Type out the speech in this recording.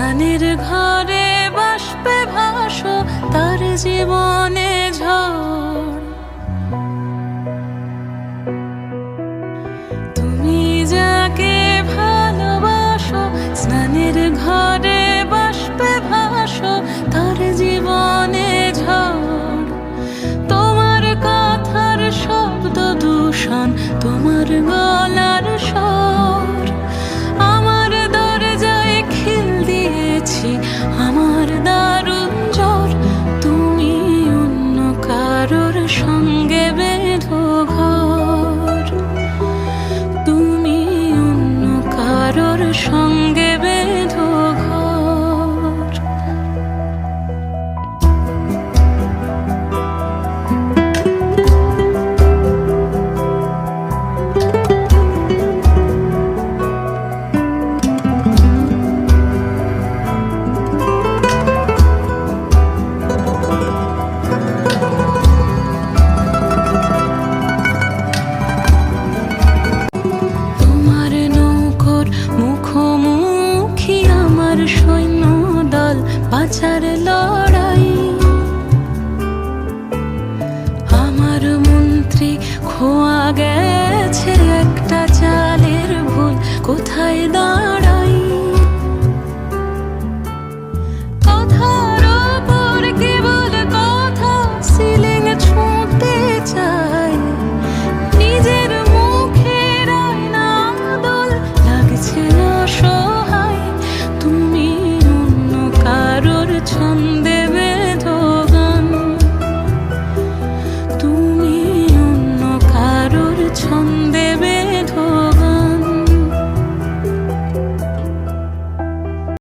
প্রাণের ঘরে বাসবে ভাসো, তার জীবনে ঝড়। তুমি যাকে ভালোবাসো, স্নানের ঘরে বাসবে ভাসো, তার জীবনে ঝড়। তোমার কথার শব্দ দূষণ, তোমার গো সঙ্গে বেঁধো বাঁচার লড়াই। আমার মন্ত্রী খোয়া গেছে একটা চালের ভুল। কোথায় দাঁড়াই